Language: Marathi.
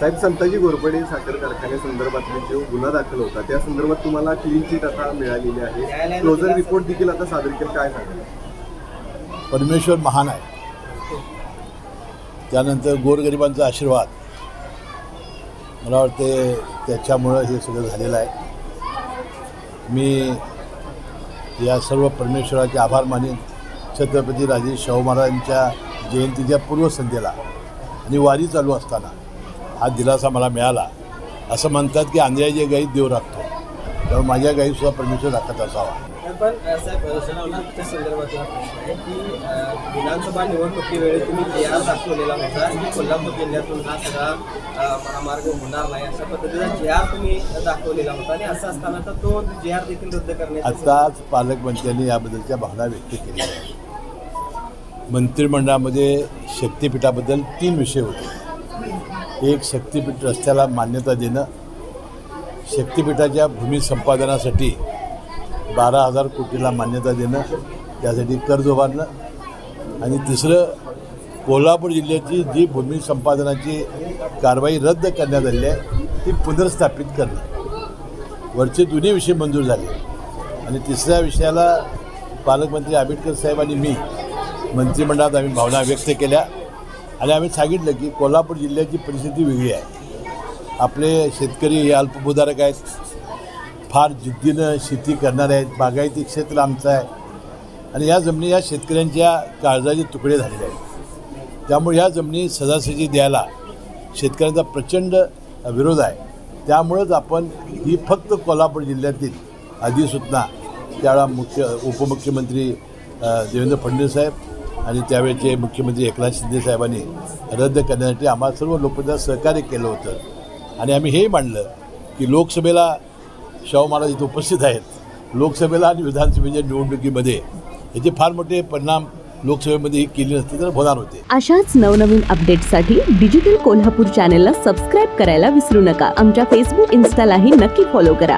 साहेब संताजी घोरपडे साखर कारखान्यासंदर्भातला जो गुन्हा दाखल होता त्या संदर्भात तुम्हाला क्लीन चिट आता मिळालेली आहे. क्लोजर रिपोर्ट देखील आता सादर केलं काय सांगाल? परमेश्वर महान आहे. त्यानंतर गोरगरिबांचा आशीर्वाद. मला वाटते त्याच्यामुळं हे सगळं झालेलं आहे. मी या सर्व परमेश्वराचे आभार मानेन. छत्रपती राजे शाहू महाराजांच्या जयंतीच्या पूर्वसंध्येला आणि वारी चालू असताना हा दिलासा मला मिळाला. असं म्हणतात की आंध्राच्या गाई देव राखतो त्यामुळे माझ्या गाईसुद्धा परमेश्वर राखत असावा. पण अ, साहेब अ, सुनावण्याच्या संदर्भातला प्रश्न आहे की अ, विधानसभा निवडणुकीवेळी तुम्ही जे आर दाखवलेला होता की कोल्हापूर जिल्ह्यातून हा सगळा अ, महामार्ग होणार नाही अशा पद्धतीचा जे आर तुम्ही दाखवलेला होता आणि असं असताना तर तो जे आर देखील रद्द करण्याचा आत्ताच पालकमंत्र्यांनी याबद्दलच्या भावना व्यक्त केल्या मंत्रिमंडळामध्ये शक्तिपीठाबद्दल तीन विषय होते. एक शक्तिपीठ रस्त्याला मान्यता देणं शक्तिपीठाच्या भूमी संपादनासाठी बारा हजार कोटीला मान्यता देणं त्यासाठी कर्ज उभारणं आणि तिसरं कोल्हापूर जिल्ह्याची जी भूमी संपादनाची कारवाई रद्द करण्यात आली आहे ती पुनर्स्थापित करणं. वरचे दोन्ही विषय मंजूर झाले. आणि तिसऱ्या विषयाला पालकमंत्री आंबेडकर साहेब आणि मी मंत्रिमंडळात आम्ही भावना व्यक्त केल्या. आणि आम्ही सांगितलं की कोल्हापूर जिल्ह्याची परिस्थिती वेगळी आहे. आपले शेतकरी हे अल्पभूधारक आहेत. फार जिद्दीनं शेती करणारे आहेत. बागायती क्षेत्र आमचं आहे. आणि या जमिनी या शेतकऱ्यांच्या काळजाचे तुकडे झालेले आहेत. त्यामुळे या जमिनी सदासजी द्यायला शेतकऱ्यांचा प्रचंड विरोध आहे. त्यामुळंच आपण ही फक्त कोल्हापूर जिल्ह्यातील अधिसूचना त्यावेळा मुख्य उपमुख्यमंत्री देवेंद्र फडणवीस साहेब आणि त्यावेळेचे मुख्यमंत्री एकनाथ शिंदे साहेबांनी रद्द करण्यासाठी आम्हाला सर्व लोकप्रतिनिधी सहकार्य केलं होतं. आणि आम्ही हेही मांडलं की लोकसभेला शाहू महाराज इथे उपस्थित आहेत. लोकसभेला आणि विधानसभेच्या निवडणुकीमध्ये याचे फार मोठे परिणाम लोकसभेमध्ये केले केली नसती तर होणार होते. अशाच नवनवीन अपडेटसाठी डिजिटल कोल्हापूर चॅनेलला सबस्क्राईब करायला विसरू नका. आमच्या फेसबुक इन्स्टालाही नक्की फॉलो करा.